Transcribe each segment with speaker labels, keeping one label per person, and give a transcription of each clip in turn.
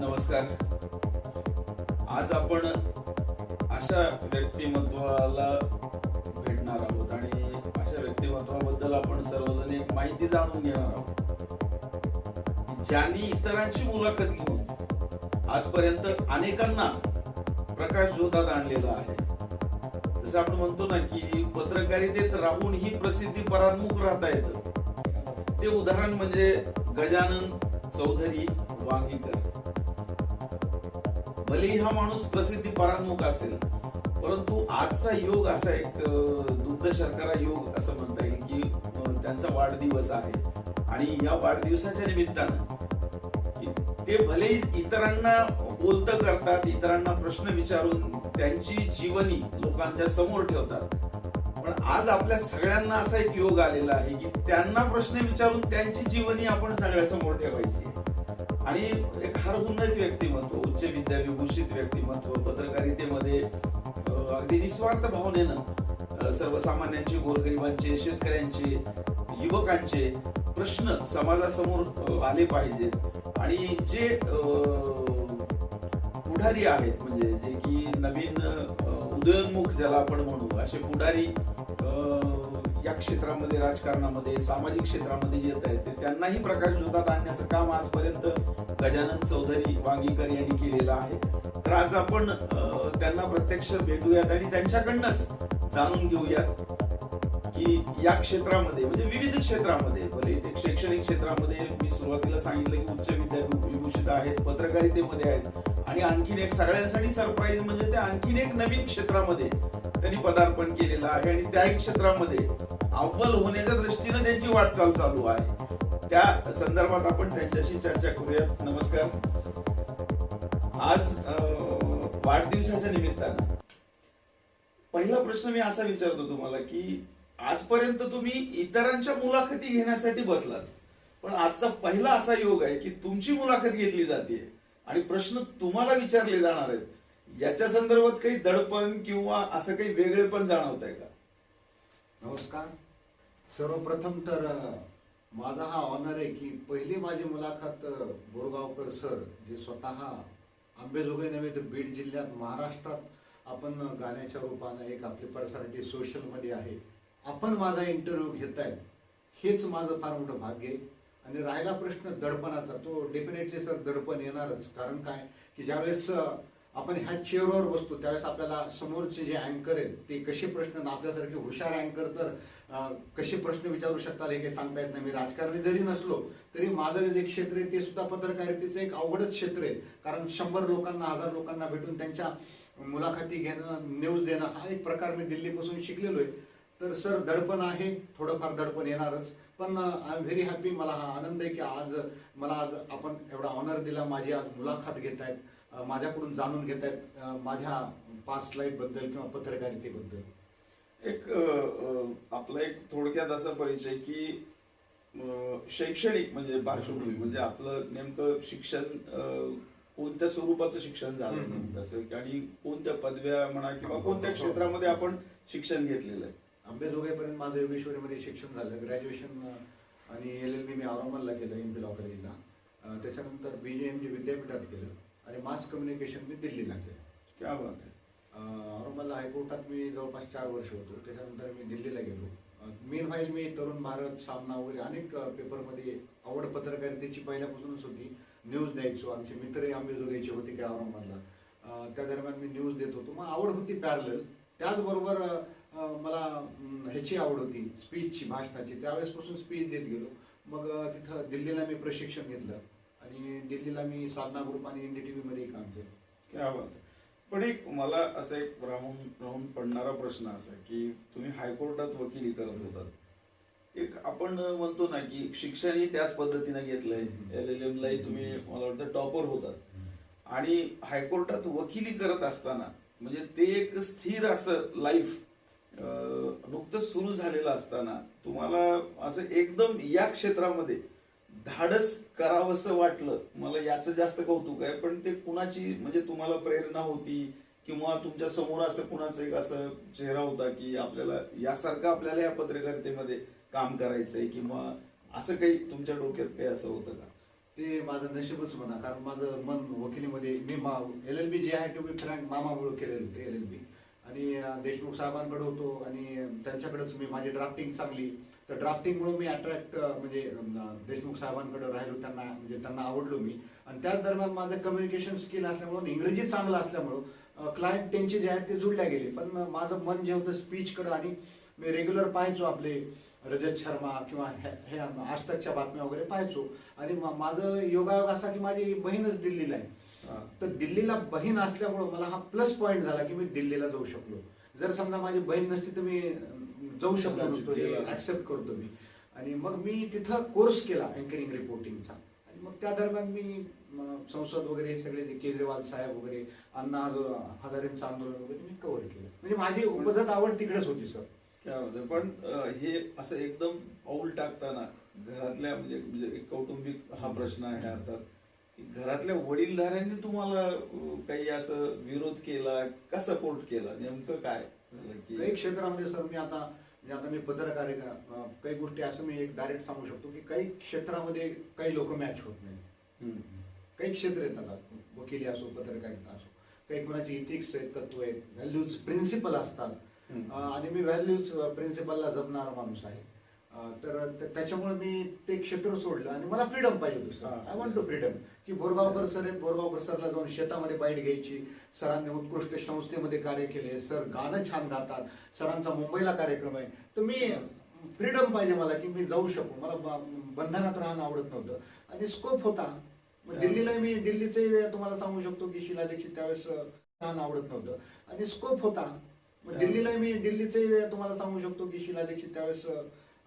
Speaker 1: नमस्कार. आज आपण अशा व्यक्तिमत्वाला भेटणार आहोत आणि अशा व्यक्तिमत्वाबद्दल आपण सर्वजण एक माहिती जाणून घेणार आहोत. ज्यांनी इतरांची मुलाखत घेऊन आजपर्यंत अनेकांना प्रकाश जोतात आणलेला आहे. जसं आपण म्हणतो ना की पत्रकारितेत राहून ही प्रसिद्धी परामुख राहता येतं. ते उदाहरण म्हणजे गजानन चौधरी वांगीकर. भलेही हा माणूस प्रसिद्धी परामुख असेल परंतु आजचा योग असा एक दुग्ध शर्करा योग असं म्हणता येईल की त्यांचा वाढदिवस आहे. आणि या वाढदिवसाच्या निमित्तानं ते भलेही इतरांना बोलत करतात इतरांना प्रश्न विचारून त्यांची जीवनी लोकांच्या समोर ठेवतात. पण आज आपल्या सगळ्यांना असा एक योग आलेला आहे की त्यांना प्रश्न विचारून त्यांची जीवनी आपण सगळ्यासमोर ठेवायची. आणि एक हर व्यक्तिमत्व उच्च विद्याविभूषित व्यक्तिमत्व पत्रकारितेमध्ये अगदी निस्वार्थ भावनेनं सर्वसामान्यांचे गोरगरिबांचे शेतकऱ्यांचे युवकांचे प्रश्न समाजासमोर आले पाहिजेत आणि जे पुढारी आहेत म्हणजे जे की नवीन उदयोन्मुख ज्याला आपण म्हणू असे पुढारी या क्षेत्रामध्ये राजकारणामध्ये सामाजिक क्षेत्रामध्ये जे येत आहेत ते त्यांनाही प्रकाश झोतात आणण्याचं काम आजपर्यंत गजानन चौधरी वांगीकर यांनी केलेलं आहे. तर आज आपण त्यांना प्रत्यक्ष भेटूयात आणि त्यांच्याकडनंच जाणून घेऊयात की या क्षेत्रामध्ये म्हणजे विविध क्षेत्रामध्ये भले ते शैक्षणिक क्षेत्रामध्ये मी सुरुवातीला सांगितलं की उच्च विद्याविभूषित आहेत पत्रकारितेमध्ये आहेत आणि आणखीन एक सगळ्यांसाठी सरप्राईज म्हणजे ते आणखीन एक नवीन क्षेत्रामध्ये त्यांनी पदार्पण केलेलं आहे आणि त्याही क्षेत्रामध्ये अव्वल होण्याच्या दृष्टीनं त्यांची वाटचाल चालू आहे. त्या संदर्भात आपण त्यांच्याशी चर्चा करूयात. नमस्कार. आज वाढदिवसाच्या निमित्तानं. पहिला प्रश्न मी असा विचारतो तुम्हाला की आजपर्यंत तुम्ही इतरांच्या मुलाखती घेण्यासाठी बसलात. पण आजचा पहिला असा योग आहे की तुमची मुलाखत घेतली जाते आणि प्रश्न तुम्हाला विचारले जाणार आहेत. याच्या संदर्भात काही दडपण किंवा असं काही वेगळे पण जाणवत आहे का?
Speaker 2: नमस्कार. सर्वप्रथम तर माझा हा ऑनर आहे की पहिली माझी मुलाखत बोरगावकर सर जे स्वतः आंबेजोगाई नव्हे तर बीड जिल्ह्यात महाराष्ट्रात आपण गाण्याच्या रूपानं एक आपली पर्सनॅलिटी सोशलमध्ये आहे. आपण माझा इंटरव्ह्यू आहे हेच माझं फार मोठं भाग्य आहे. आणि राहिला प्रश्न दडपणाचा तो डेफिनेटली सर दडपण येणारच. कारण काय? की ज्यावेळेस आपण ह्या चेअरवर बसतो त्यावेळेस आपल्याला समोरचे जे अँकर आहेत ते कसे प्रश्न आपल्यासारखे हुशार अँकर तर कसे प्रश्न विचारू शकता हे काही सांगता येत नाही. मी राजकारणी जरी नसलो तरी माझं जे क्षेत्र आहे ते सुद्धा पत्रकारितेचं एक अवघडच क्षेत्र आहे. कारण शंभर लोकांना हजार लोकांना भेटून त्यांच्या मुलाखती घेणं न्यूज देणं हा एक प्रकार मी दिल्लीपासून शिकलेलो आहे. तर सर दडपण आहे थोडंफार दडपण येणारच. पण आय एम व्हेरी हॅपी मला हा आनंद आहे की आज मला आज आपण एवढा ऑनर दिला. माझी आज मुलाखत घेत आहेत. माझ्याकडून जाणून घेत आहेत माझ्या पास्ट लाईफबद्दल किंवा पत्रकारितेबद्दल.
Speaker 1: एक आपला एक थोडक्यात असा परिचय की शैक्षणिक म्हणजे पार्श्वभूमी म्हणजे आपलं नेमकं शिक्षण कोणत्या स्वरूपाचं शिक्षण झालं आणि कोणत्या पदव्या म्हणा किंवा कोणत्या क्षेत्रामध्ये आपण शिक्षण घेतलेलं आहे?
Speaker 2: आंबेजोगाईपर्यंत माझं योगेश्वरीमध्ये शिक्षण झालं. ग्रॅज्युएशन आणि एल एल बी मी औरंगाबादला केलं एम पी लॉ. कॉलेजला त्याच्यानंतर बी जे एम जी विद्यापीठात केलं. आणि मास कम्युनिकेशन मी दिल्लीला केलं.
Speaker 1: क्या बात आहे.
Speaker 2: अ, औरंगाबादला हायकोर्टात मी जवळपास चार वर्ष होतो. त्याच्यानंतर मी दिल्लीला गेलो. मेन फाईल मी तरुण भारत सामना वगैरे अनेक पेपरमध्ये आवड पत्रकारितेची पहिल्यापासूनच होती. न्यूज द्यायचो. आमचे मित्रही आंबेजोगाईचे होते काय औरंगाबादला. त्या दरम्यान मी न्यूज देत होतो. मग आवड होती पॅरल त्याचबरोबर मला ह्याची आवड होती. स्पीचची भाषणाची. त्यावेळेसपासून स्पीच देत गेलो. मग तिथं दिल्लीला मी प्रशिक्षण घेतलं. आणि दिल्लीला मी साधना ग्रुप आणि एन डी टी व्हीमध्येही काम केलं.
Speaker 1: क्या पण एक मला असं एक राहून राहून पडणारा प्रश्न असा की तुम्ही हायकोर्टात वकिली करत होतात. एक आपण म्हणतो ना की शिक्षणही त्याच पद्धतीने घेतलंय. एल एल एम लाही तुम्ही मला वाटतं टॉपर होतात. आणि हायकोर्टात वकिली करत असताना म्हणजे ते एक स्थिर असं लाईफ नुकतंच सुरू झालेलं असताना तुम्हाला असं एकदम या क्षेत्रामध्ये धाडस करावंसं वाटलं. मला याचं जास्त कौतुक आहे. पण ते कुणाची म्हणजे तुम्हाला प्रेरणा होती किंवा तुमच्यासमोर असं कुणाचं एक असं चेहरा होता की आपल्याला यासारखं आपल्याला या पत्रकारितेमध्ये काम करायचंय किंवा असं काही तुमच्या डोक्यात काही असं होतं का?
Speaker 2: ते माझं नशीबच म्हणा कारण माझं मन वकिलीमध्ये मी मा एल एल बी जे आहे टू बी फ्रँक मामामुळे केलेलं होते एल एल बी आणि देशमुख साहेबांकडे होतो आणि त्यांच्याकडेच मी माझी ड्राफ्टिंग चांगली तर ड्राफ्टिंगमुळे मी अट्रॅक्ट म्हणजे देशमुख साहेबांकडे राहिलो त्यांना म्हणजे त्यांना आवडलो मी. आणि त्याच दरम्यान माझं कम्युनिकेशन स्किल असल्यामुळं इंग्रजी चांगलं असल्यामुळं क्लायंट त्यांचे जे आहेत ते जुळल्या गेले. पण माझं मन जे होतं स्पीचकडं आणि मी रेग्युलर पाहायचो आपले रजत शर्मा किंवा हे आजतकच्या बातम्या वगैरे पाहायचो. आणि मा- माझं योगायोग असा की माझी बहीणच दिल्लीला आहे. तर दिल्लीला बहीण असल्यामुळं मला हा प्लस पॉईंट झाला की मी दिल्लीला जाऊ शकलो. जर समजा माझी बहीण नसती तर मी जाऊ शकलो नसतो
Speaker 1: नसता.
Speaker 2: ऍक्सेप्ट करतो मी. आणि मग मी तिथं कोर्स केला अँकरिंग रिपोर्टिंगचा आणि मग त्या दरम्यान मी संसद वगैरे हे सगळे जे केजरीवाल साहेब वगैरे अण्णा हजारे- हजारेंचं आंदोलन वगैरे मी कव्हर केलं. म्हणजे माझी उपजत आवड तिकडेच होती सर
Speaker 1: पण हे असं एकदम पाऊल टाकताना घरातल्या म्हणजे म्हणजे कौटुंबिक हा प्रश्न आहे अर्थात घरातल्या वडीलधाऱ्यांनी तुम्हाला काही असं विरोध केला का सपोर्ट केला? नेमकं काय?
Speaker 2: काही क्षेत्रामध्ये सर मी आता म्हणजे आता मी पत्रकार काही गोष्टी असं मी एक डायरेक्ट सांगू शकतो की काही क्षेत्रामध्ये काही लोक मॅच होत नाही. काही क्षेत्र आता वकिली असो पत्रकारिता असो. काही कोणाचे इथिक्स आहेत तत्व आहेत व्हॅल्यूज प्रिन्सिपल असतात. आणि मी व्हॅल्यूज प्रिन्सिपलला जपणारा माणूस आहे. तर त्याच्यामुळे मी ते क्षेत्र सोडलं आणि मला फ्रीडम पाहिजे होतं
Speaker 1: हा.
Speaker 2: Sir I want to freedom की बोरगावकर सर आहेत बोरगावकर सरला जाऊन शेतामध्ये बाईट घ्यायची. सरांनी उत्कृष्ट संस्थेमध्ये कार्य केले. सर गाणं छान गातात. सरांचा मुंबईला कार्यक्रम आहे. तर मी फ्रीडम पाहिजे मला की मी जाऊ शकू. मला बंधनात राहणं आवडत नव्हतं. आणि स्कोप होता. दिल्लीला मी दिल्लीचे तुम्हाला सांगू शकतो की शिला दीक्षित त्यावेळेस राहणं आवडत नव्हतं. आणि स्कोप होता. दिल्लीला मी दिल्लीचे तुम्हाला सांगू शकतो की शिला दीक्षित त्यावेळेस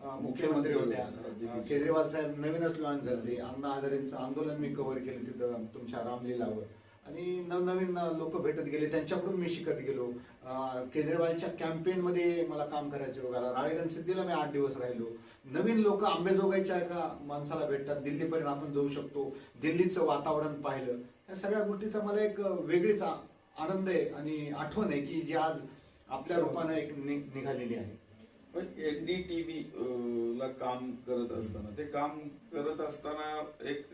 Speaker 2: मुख्यमंत्री होत्या केजरीवाल साहेब नवीनच लॉन्च झाले. अण्णा हजारेंचं आंदोलन मी कव्हर केलं तिथं तुमच्या रामलीलावर. आणि नवनवीन लोक भेटत गेले. त्यांच्याकडून मी शिकत गेलो. केजरीवालच्या कॅम्पेन मध्ये मला काम करायचं वगैरे राळेगण सिद्धीला मी आठ दिवस राहिलो. नवीन लोक आंबेजोगाईच्या एका माणसाला भेटतात. दिल्लीपर्यंत आपण जाऊ शकतो. दिल्लीचं वातावरण पाहिलं. या सगळ्या गोष्टीचा मला एक वेगळीच आनंद आहे आणि आठवण आहे की जी आज आपल्या रूपानं एक नि- निघालेली आहे.
Speaker 1: पण एनडीटीव्ही ला काम करत असताना ते काम करत असताना एक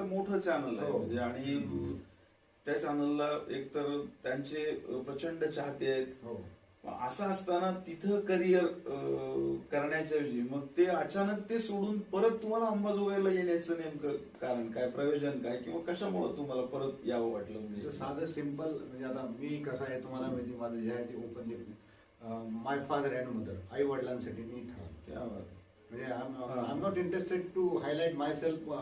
Speaker 1: मोठं चॅनल आहे.
Speaker 2: हो.
Speaker 1: म्हणजे आणि त्या चॅनलला एकतर त्यांचे अं, प्रचंड चाहते आहेत.
Speaker 2: हो.
Speaker 1: असं असताना तिथं करिअर करण्याच्या ऐवजी मग ते अचानक ते सोडून परत तुम्हाला अंबाजोगाईला येण्याचं नेमकं कारण काय? प्रयोजन काय? किंवा कशामुळे तुम्हाला परत यावं वाटलं?
Speaker 2: तर
Speaker 1: म्हणजे
Speaker 2: साधं सिंपल म्हणजे आता मी कसं आहे तुम्हाला माहिती माझं जे आहे ते openly my father and mother आई वडिलांसाठी मी
Speaker 1: आहे.
Speaker 2: म्हणजे. I am not interested to highlight myself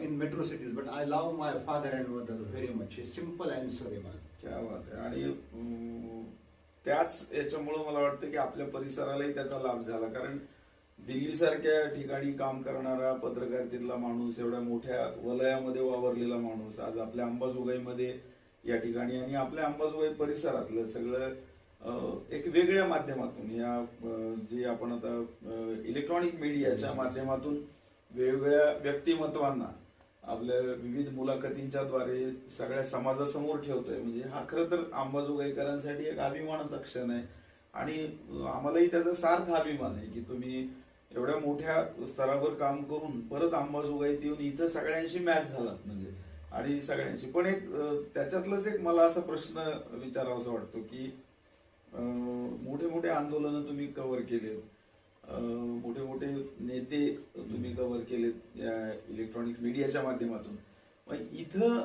Speaker 2: in metro cities but I love my father and mother very much हे सिंपल अँसर आहे माझं
Speaker 1: क्या बात आहे आणि त्याच याच्यामुळं मला वाटतं की आपल्या परिसरालाही त्याचा लाभ झाला. कारण दिल्ली सारख्या ठिकाणी काम करणारा पत्रकारितेतला माणूस एवढ्या मोठ्या वलयामध्ये वावरलेला माणूस आज आपल्या अंबाजोगाईमध्ये या ठिकाणी आणि आपल्या अंबाजोगाई परिसरातलं सगळं एक वेगळ्या माध्यमातून या जे आपण आता इलेक्ट्रॉनिक मीडियाच्या माध्यमातून वेगवेगळ्या व्यक्तिमत्वांना आपल्या विविध मुलाखतींच्या द्वारे सगळ्या समाजासमोर ठेवतोय. म्हणजे हा खरं तर अंबाजोगाईकरांसाठी एक अभिमानाचा क्षण आहे. आणि आम्हालाही त्याचा सार्थ अभिमान आहे की तुम्ही एवढ्या मोठ्या स्तरावर काम करून परत अंबाजोगाईत येऊन इथं सगळ्यांशी मॅच झालात म्हणजे. आणि सगळ्यांशी. पण एक त्याच्यातलाच एक मला असा प्रश्न विचारावासा वाटतो की मोठे मोठे आंदोलन तुम्ही कव्हर केले मोठे मोठे नेते तुम्ही कव्हर केलेत या इलेक्ट्रॉनिक मीडियाच्या माध्यमातून. मग इथं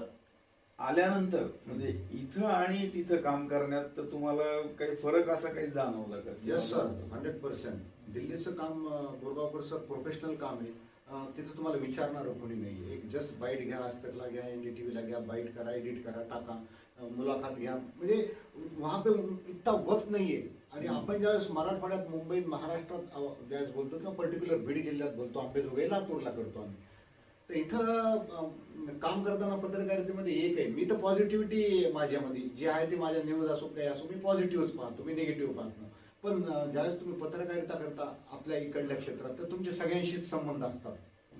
Speaker 1: आल्यानंतर म्हणजे इथं आणि तिथं काम करण्यात तर तुम्हाला काही फरक असा काही जाणवला का?
Speaker 2: येस सर हंड्रेड पर्सेंट दिल्लीचं काम अं, बोरगावकर सर प्रोफेशनल काम आहे. तिथं तुम्हाला विचारणारं कोणी नाही एक जस्ट बाईट घ्या आजतकला घ्या एन डी टी व्हीला घ्या बाईट करा एडिट करा टाका. मुलाखत घ्या. म्हणजे वहाँ पे इतका वक्त नाहीये. आणि आपण ज्यावेळेस मराठवाड्यात मुंबईत महाराष्ट्रात ज्यावेळेस बोलतो किंवा पर्टिक्युलर बीड जिल्ह्यात बोलतो आंबेजोगाई लातूरला करतो आम्ही. तर इथं काम करताना पत्रकारितेमध्ये एक आहे. मी तर पॉझिटिव्हिटी माझ्यामध्ये जे आहे ते माझ्या न्यूज असो काही असो मी पॉझिटिव्हच पाहतो मी निगेटिव्ह पाहत. नाही पण ज्यावेळेस तुम्ही पत्रकारिता करता आपल्या इकडल्या क्षेत्रात तर तुमचे सगळ्यांशीच संबंध असतात.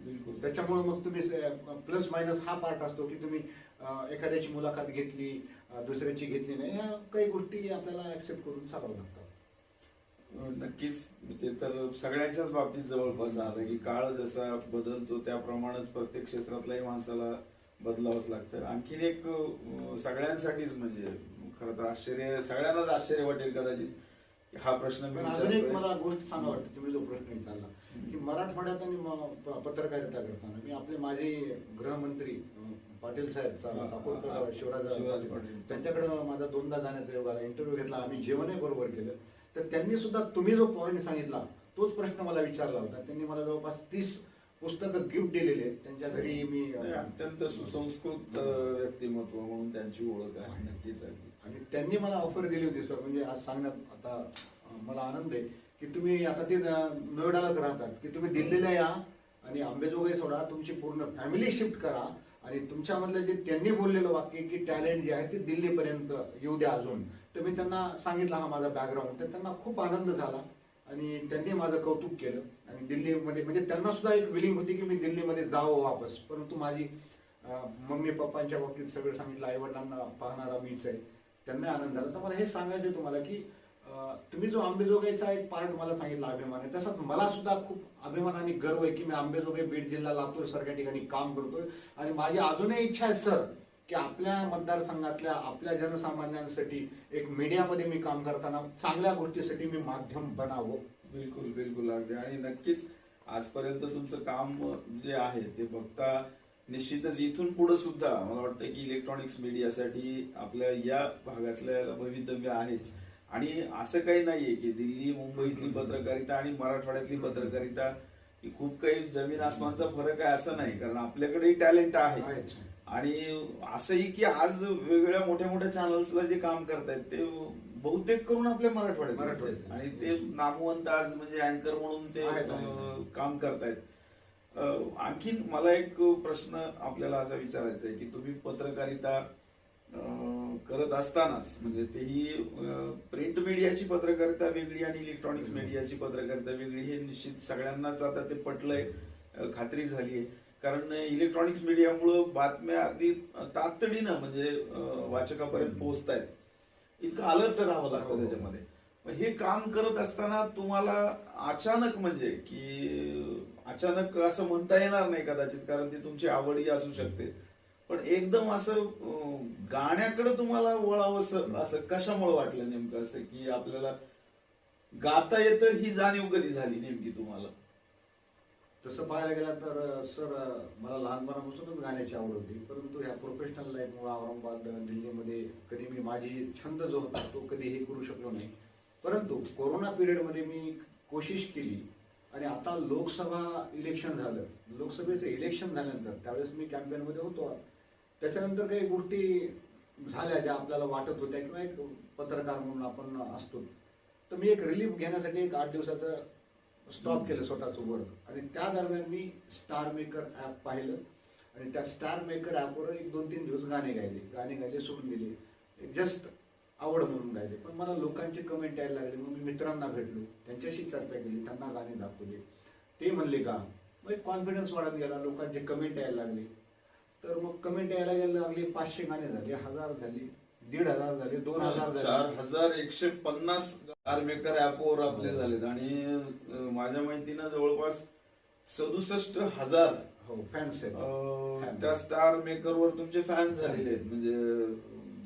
Speaker 1: बिलकुल.
Speaker 2: त्याच्यामुळे मग तुम्ही प्लस मायनस हा पार्ट असतो की तुम्ही एखाद्याची मुलाखत घेतली दुसऱ्याची घेतली नाही ह्या काही गोष्टी आपल्याला ऍक्सेप्ट करून चालावं लागतात
Speaker 1: नक्कीच. ते तर सगळ्यांच्याच बाबतीत जवळपास आलं की काळ जसा बदलतो त्याप्रमाणेच प्रत्येक क्षेत्रातल्याही माणसाला बदलावंच लागतं. आणखीन एक सगळ्यांसाठीच म्हणजे खरं तर आश्चर्य सगळ्यांनाच आश्चर्य वाटेल कदाचित हा प्रश्न
Speaker 2: एक. मला गोष्ट सांगा वाटतं तुम्ही जो प्रश्न विचारला की मराठवाड्यात आणि पत्रकारिता करताना मी आपले माझे गृहमंत्री पाटील साहेब
Speaker 1: हा.
Speaker 2: शिवराज
Speaker 1: पाटील.
Speaker 2: त्यांच्याकडे माझा दोनदा जाण्याचा योग आला इंटरव्ह्यू घेतला आम्ही जेवणही बरोबर केलं तर त्यांनी सुद्धा तुम्ही जो पॉईंट सांगितला तोच प्रश्न मला विचारला होता त्यांनी मला जवळपास तीस पुस्तकं गिफ्ट दिलेले आहेत. त्यांच्या घरी मी
Speaker 1: अत्यंत सुसंस्कृत व्यक्तिमत्व म्हणून त्यांची ओळख आहे नक्कीच आहे
Speaker 2: आणि त्यांनी मला ऑफर दिली होती सर म्हणजे आज सांगण्यात आता मला आनंद आहे की तुम्ही आता ते नोएडालाच राहतात की तुम्ही दिल्लीला या आणि आंबेजोगाई सोडा तुमची पूर्ण फॅमिली शिफ्ट करा आणि तुमच्यामधलं जे त्यांनी बोललेलं वाक्य की टॅलेंट जे आहे ते दिल्लीपर्यंत येऊ द्या अजून. तर मी त्यांना सांगितलं हा माझा बॅकग्राऊंड तर त्यांना खूप आनंद झाला आणि त्यांनी माझं कौतुक केलं. आणि दिल्लीमध्ये म्हणजे त्यांना सुद्धा एक विलिंग होती की मी दिल्लीमध्ये जावं वापस. परंतु माझी मम्मी पप्पांच्या बाबतीत सगळं सांगितलं आई वडिलांना पाहणारा मीच आहे. त्यांना आनंद झाला. तर मला हे सांगायचं तुम्हाला की तुम्ही जो आंबेजोगाईचा एक पार्ट मला सांगितला अभिमान आहे तसाच मला सुद्धा खूप अभिमान आणि गर्व आहे की मी आंबेजोगाई बीड जिल्हा लातूर सारख्या ठिकाणी काम करतोय. आणि माझी अजूनही इच्छा आहे सर की आपल्या मतदारसंघातल्या आपल्या जनसामान्यांसाठी एक मीडियामध्ये मी काम करताना चांगल्या गोष्टीसाठी मी माध्यम बनावं.
Speaker 1: बिलकुल बिलकुल अगदी. आणि नक्कीच आजपर्यंत तुमचं काम जे आहे ते बघता निश्चितच इथून पुढे सुद्धा मला वाटतं की इलेक्ट्रॉनिक्स मीडियासाठी आपल्या या भागातल्या भवितव्य आहेच. आणि असं काही नाहीये की दिल्ली मुंबईतली पत्रकारिता आणि मराठवाड्यातली पत्रकारिता ही खूप काही जमीन आसमानचा फरक आहे असं नाही. कारण आपल्याकडेही टॅलेंट आहे. आणि असंही की आज वेगवेगळ्या मोठ्या मोठ्या चॅनल्सला जे काम करतायत ते बहुतेक करून आपल्या मराठवाड्यात. आणि ते नामवंत आज म्हणजे अँकर म्हणून ते काम करतायत. आणखीन मला एक प्रश्न आपल्याला असा विचारायचा आहे की तुम्ही पत्रकारिता करत असतानाच म्हणजे तेही प्रिंट मीडियाची पत्रकारिता वेगळी आणि इलेक्ट्रॉनिक मीडियाची पत्रकारिता वेगळी हे निश्चित सगळ्यांनाच आता ते पटलंय खात्री झाली आहे. कारण इलेक्ट्रॉनिक्स मीडियामुळं बातम्या अगदी तातडीनं म्हणजे वाचकापर्यंत पोहोचतायत. इतकं अलर्ट राहावं लागतं
Speaker 2: हो.
Speaker 1: त्याच्यामध्ये. हे काम करत असताना तुम्हाला अचानक म्हणजे की अचानक असं म्हणता येणार नाही कदाचित कारण ती तुमची आवडही असू शकते. पण एकदम असं गाण्याकडे तुम्हाला वळावं असं कशामुळे वाटलं नेमकं असं की आपल्याला गाता येतं ही जाणीव कधी झाली नेमकी तुम्हाला?
Speaker 2: तसं पाहायला गेलं तर सर मला लहानपणापासूनच गाण्याची आवड होती. परंतु ह्या प्रोफेशनल लाईफमुळे औरंगाबाद दिल्लीमध्ये कधी मी माझी छंद जो होता तो कधी हे करू शकलो नाही. परंतु कोरोना पिरियडमध्ये मी कोशिश केली. आणि आता लोकसभा इलेक्शन झालं. लोकसभेचं इलेक्शन झाल्यानंतर त्यावेळेस मी कॅम्पेनमध्ये होतो. त्याच्यानंतर काही गोष्टी झाल्या ज्या आपल्याला वाटत होत्या किंवा एक पत्रकार म्हणून आपण असतो. तर मी एक रिलीफ घेण्यासाठी एक आठ दिवसाचं स्टॉप केलं स्वतःचं वर्क आणि त्या दरम्यान मी स्टार मेकर ॲप पाहिलं. आणि त्या स्टार मेकर ॲपवर एक दोन तीन दिवस गाणे गायले. गाणे गायले सोडून दिले जस्ट आवड म्हणून गायले. पण मला लोकांचे कमेंट यायला लागले. मग मी मित्रांना भेटलो. त्यांच्याशी चर्चा केली. त्यांना गाणे दाखवले. ते म्हणले का? मग एक कॉन्फिडन्स वाढत गेला. लोकांचे कमेंट यायला लागले. तर मग कमेंट यायला गेलं लागले पाचशे गाणे झाले हजार झाले दीड हजार झाले दोन हजार
Speaker 1: चार
Speaker 2: झाले
Speaker 1: हजार एकशे पन्नास कारमेकर ऍपवर आपले झालेत आणि अं, माझ्या माहितीनं जवळपास सदुसष्ट हजार
Speaker 2: हो फॅन्स
Speaker 1: अं. त्या स्टार मेकरवर तुमचे फॅन्स झालेले आहेत. म्हणजे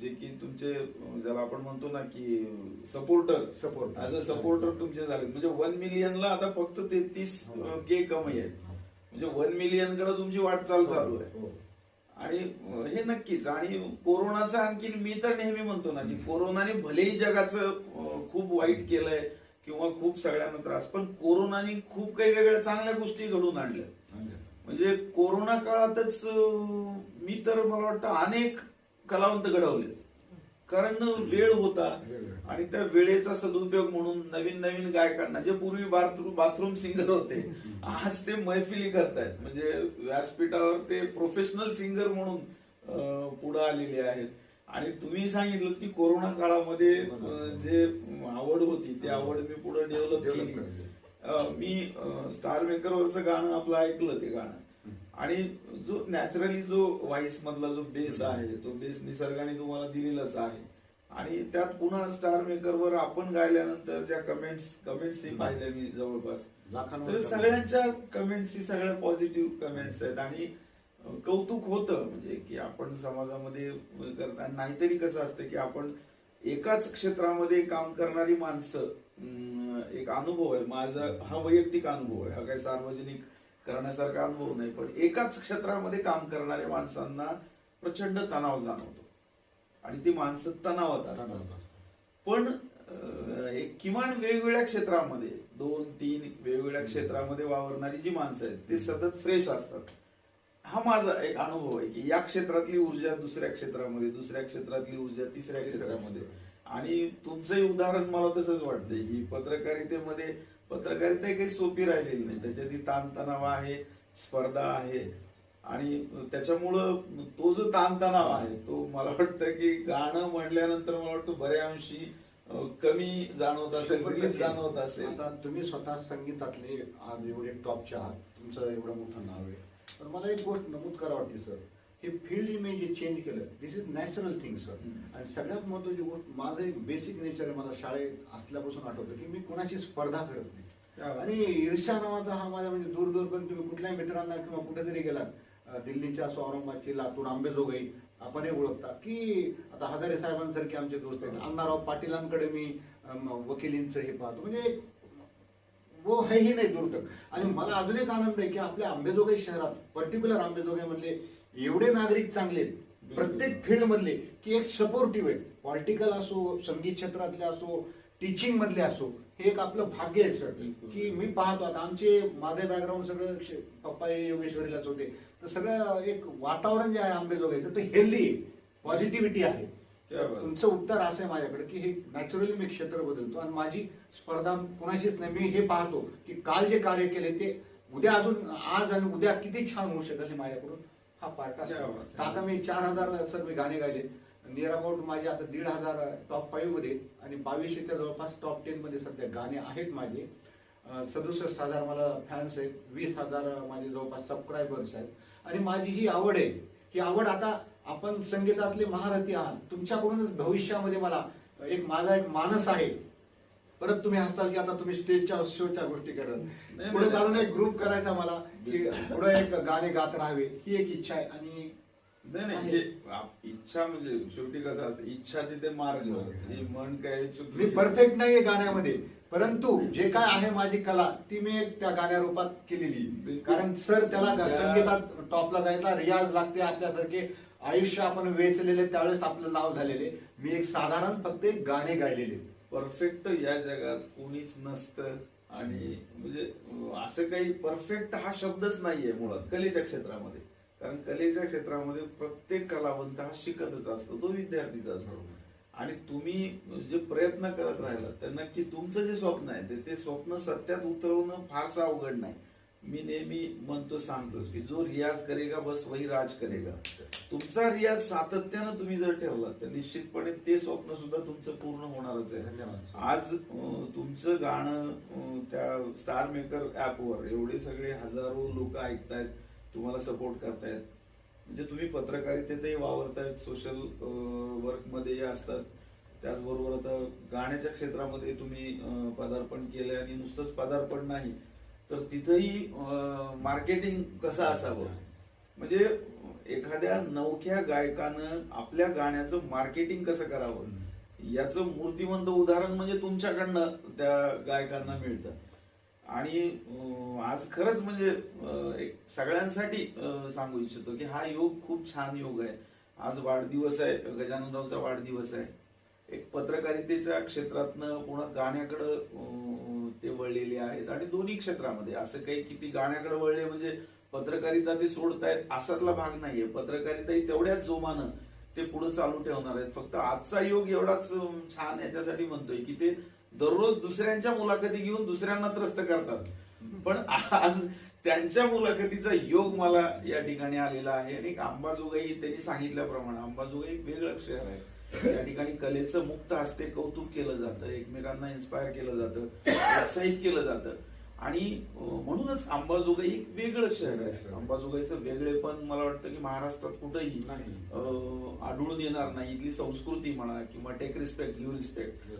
Speaker 1: जे की तुमचे अं, ज्याला आपण म्हणतो ना की supporter
Speaker 2: support
Speaker 1: as a supporter तुमचे झाले म्हणजे वन मिलियनला आता फक्त तेहतीस
Speaker 2: हो.
Speaker 1: के कमी आहेत. म्हणजे वन मिलियनकडे तुमची वाटचाल चालू आहे.
Speaker 2: हो.
Speaker 1: आणि हे नक्कीच. आणि कोरोनाचं आणखीन मी तर नेहमी म्हणतो ना की कोरोनाने भलेही जगाचं खूप वाईट केलंय किंवा खूप सगळ्यांना त्रास पण कोरोनाने खूप काही वेगळ्या चांगल्या गोष्टी घडून आणल्या. म्हणजे कोरोना काळातच मी तर मला वाटतं अनेक कलावंत घडवले. कारण वेळ होता आणि त्या वेळेचा सदुपयोग म्हणून नवीन नवीन गायकांना जे पूर्वी बाथरूम बाथरूम सिंगर होते आज ते मैफिली करतायत. म्हणजे व्यासपीठावर ते प्रोफेशनल सिंगर म्हणून पुढे आलेले आहेत. आणि तुम्ही सांगितलं की कोरोना काळामध्ये जे आवड होती ती आवड मी पुढे डेव्हलप केली. मी स्टार मेकरवरचं गाणं आपलं ऐकलं ते गाणं. आणि जो नॅचरली जो व्हाईस मधला जो बेस आहे तो बेस निसर्गाने तुम्हाला दिलेलाच आहे. आणि त्यात पुन्हा स्टार मेकरवर आपण गायल्यानंतर ज्या कमेंट्स कमेंट्सही पाहिल्या मी जवळपास. सगळ्यांच्या कमेंट्स ही सगळ्या पॉझिटिव्ह कमेंट्स आहेत. आणि कौतुक होतं म्हणजे की आपण समाजामध्ये करता नाहीतरी कसं असतं की आपण एकाच क्षेत्रामध्ये काम करणारी माणसं एक अनुभव आहे. माझा हा वैयक्तिक अनुभव आहे. हा काही सार्वजनिक करण्यासारखा अनुभव नाही पण एकाच क्षेत्रामध्ये काम करणाऱ्या माणसांना प्रचंड तणाव जाणवतो. आणि ती माणसं तणावात असतात. पण एक किमान वेगवेगळ्या क्षेत्रामध्ये दोन तीन वेगवेगळ्या क्षेत्रामध्ये वावरणारी जी माणसं आहेत ते सतत फ्रेश असतात. हा माझा एक अनुभव आहे की या क्षेत्रातली ऊर्जा दुसऱ्या क्षेत्रामध्ये दुसऱ्या क्षेत्रातली ऊर्जा तिसऱ्या क्षेत्रामध्ये. आणि तुमचंही उदाहरण मला तसंच वाटतंय की पत्रकारितेमध्ये पत्रकारिता काही सोपी राहिलेली नाही. त्याच्यात ती ताणतणाव आहे स्पर्धा आहे. आणि त्याच्यामुळं तो जो ताणतणाव आहे तो मला वाटतं की गाणं म्हणल्यानंतर मला वाटतं बऱ्या अंशी कमी जाणवत असेल जाणवत असेल.
Speaker 2: आता तुम्ही स्वतः संगीतातले आज एवढे टॉपचे आहात तुमचं एवढं मोठं नाव आहे. पण मला एक गोष्ट नमूद करा वाटते सर. हे फील्ड मी जे चेंज केलं this is natural thing sir. आणि सगळ्यात महत्वाची गोष्ट माझं एक बेसिक नेचर आहे मला शाळेत असल्यापासून आठवतं की मी कोणाची स्पर्धा करत नाही. आणि ईर्ष्या नावाचा हा माझ्या म्हणजे दूर दूर पण तुम्ही कुठल्याही मित्रांना किंवा कुठेतरी गेलात दिल्लीच्या औरंगाबादची लातूर आंबेजोगाई आपण हे ओळखता. की आता हजारे साहेबांसारखे आमचे दोस्त आहेत. अण्णाराव पाटीलांकडे मी वकिलींचं हे पाहतो. म्हणजे वो है ही नाही दूर तक आणि मला अजून एक आनंद आहे की आपल्या आंबेजोगाई शहरात पर्टिक्युलर आंबेजोगाई मधले एवढे नागरिक चांगले आहेत. प्रत्येक फील्ड मधले की एक सपोर्टिव्ह आहेत. पॉलिटिकल असो संगीत क्षेत्रातले असो टीचिंग मधले असो हे एक आपलं भाग्य आहे सर. की मी पाहतो आता आमचे माझे बॅकग्राऊंड सगळं शे- पप्पा हे योगेश्वरीलाच होते. तर सगळं एक वातावरण जे आहे आंबेजोगाईचं ते हेल्दी आहे. पॉझिटिव्हिटी आहे.
Speaker 1: क्या बात.
Speaker 2: तुमचं उत्तर असं आहे माझ्याकडे की हे नॅचरली मी क्षेत्र बदलतो आणि माझी स्पर्धा कुणाशीच नाही. मी हे पाहतो की काल जे कार्य केले ते उद्या अजून आज आणि उद्या किती छान होऊ शकेल हे माझ्याकडून हा पार्ट
Speaker 1: क्या
Speaker 2: असतो.
Speaker 1: बात.
Speaker 2: आता मी चार हजार सर मी गाणे गायले. नियर अबाउट माझे आता दीड हजार टॉप फाईव्हमध्ये आणि बावीसशेच्या जवळपास टॉप टेन मध्ये सध्या गाणे आहेत माझे. सदुसष्ट हजार मला फॅन्स आहेत वीस हजार माझे जवळपास सबस्क्रायबर्स आहेत. आणि माझी ही आवड आहे ही आवड आता आपण संगीतातले महारथी आहात. तुमच्याकडूनच भविष्यामध्ये मला एक माझा एक मानस आहे. परत तुम्ही हसताल की आता तुम्ही स्टेजच्या शोच्या गोष्टी करत. पुढे. चालून एक ग्रुप करायचा मला की पुढे एक गाणे गात राहावे ही एक इच्छा आहे. आणि
Speaker 1: नाही नाही हे आप- इच्छा म्हणजे शेवटी कसं असतं इच्छा तिथे मार्ग. ही मन काय चुकी
Speaker 2: मी परफेक्ट नाहीये गाण्यामध्ये. परंतु जे काय आहे माझी कला ती मी एक त्या गाण्या रूपात केलेली. कारण सर त्याला
Speaker 1: त्या-
Speaker 2: संगीतात टॉपला जायचा रियाज लागते आपल्यासारखे. आयुष्य आपण वेचलेले त्यावेळेस आपलं नाव झालेले. मी एक साधारण फक्त एक गाणे गायलेले.
Speaker 1: परफेक्ट या जगात कोणीच नसतं. आणि म्हणजे अं, असं काही परफेक्ट हा शब्दच नाहीये मुळात कलेच्या क्षेत्रामध्ये. कारण कलेच्या क्षेत्रामध्ये प्रत्येक कलावंत हा शिकतच असतो तो विद्यार्थीच असतो. आणि तुम्ही जे प्रयत्न करत राहिला तर नक्की तुमचं जे स्वप्न आहे ते- ते स्वप्न सत्यात उतरवणं फारसं अवघड नाही. मी नेहमी म्हणतो सांगतोच की जो रियाज करेगा बस वही राज करेगा. तुमचा रियाज सातत्यानं तुम्ही जर ठेवला तर निश्चितपणे ते स्वप्न सुद्धा तुमचं पूर्ण होणारच आहे. आज तुमचं गाणं त्या स्टार मेकर ऍपवर एवढे सगळे हजारो लोक ऐकतायत. तुम्हाला सपोर्ट करतायत. म्हणजे तुम्ही पत्रकारितेतही वावरतायत सोशल वर्कमध्ये असतात. त्याचबरोबर आता गाण्याच्या क्षेत्रामध्ये तुम्ही पदार्पण केलंय आणि नुसतंच पदार्पण नाही तर तिथंही मार्केटिंग कसं असावं? म्हणजे एखाद्या नवख्या गायकानं आपल्या गाण्याचं मार्केटिंग कसं करावं? याचं मूर्तिमंत उदाहरण म्हणजे तुमच्याकडनं त्या गायकांना मिळतं. आणि आज खरंच म्हणजे एक सगळ्यांसाठी सांगू इच्छितो की हा योग खूप छान योग आहे. आज वाढदिवस आहे गजाननरावचा वाढदिवस आहे. एक पत्रकारितेच्या क्षेत्रातनं पुन्हा गाण्याकडं ते वळलेले आहेत आणि दोन्ही क्षेत्रामध्ये असं काही किती गाण्याकडे वळले म्हणजे पत्रकारिता ते सोडतायत असातला भाग नाहीये. पत्रकारिताही तेवढ्याच जोमानं ते पुढे चालू ठेवणार आहेत. फक्त आजचा योग एवढाच छान याच्यासाठी म्हणतोय की ते दररोज दुसऱ्यांच्या मुलाखती घेऊन दुसऱ्यांना त्रस्त करतात. पण आज त्यांच्या मुलाखतीचा योग मला या ठिकाणी आलेला आहे आणि अंबाजोगाई त्यांनी सांगितल्याप्रमाणे अंबाजोगाई एक वेगळं शहर आहे. या ठिकाणी कलेचं मुक्त हस्ते कौतुक केलं जातं एकमेकांना इन्स्पायर केलं जातं प्रोत्साहित केलं जातं. आणि म्हणूनच अंबाजोगाई एक वेगळं शहर
Speaker 2: वेगळं
Speaker 1: आहे. अंबाजोगाईचं वेगळेपण मला वाटतं की महाराष्ट्रात कुठेही आढळून येणार नाही. इथली संस्कृती म्हणा किंवा टेक रिस्पेक्ट गिव्ह रिस्पेक्ट.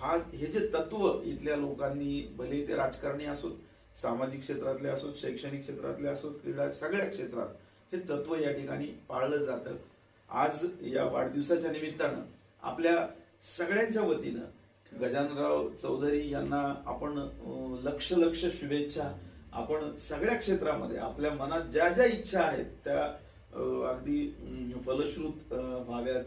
Speaker 1: हा हे जे तत्व इथल्या लोकांनी भले ते राजकारणी असोत सामाजिक क्षेत्रातले असोत शैक्षणिक क्षेत्रातले असोत क्रीडा सगळ्या क्षेत्रात हे तत्व या ठिकाणी पाळलं जातं. आज या वाढदिवसाच्या निमित्तानं आपल्या सगळ्यांच्या वतीनं गजाननराव चौधरी यांना आपण लक्ष लक्ष शुभेच्छा. आपण सगळ्या क्षेत्रामध्ये आपल्या मनात ज्या ज्या इच्छा आहेत त्या अगदी फलश्रुत व्हाव्यात.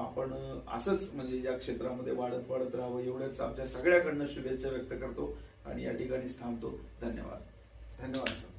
Speaker 1: आपण असंच म्हणजे या क्षेत्रामध्ये वाढत वाढत राहावं एवढ्याच आमच्या सगळ्याकडनं शुभेच्छा व्यक्त करतो आणि या ठिकाणीच थांबतो. धन्यवाद.
Speaker 2: धन्यवाद.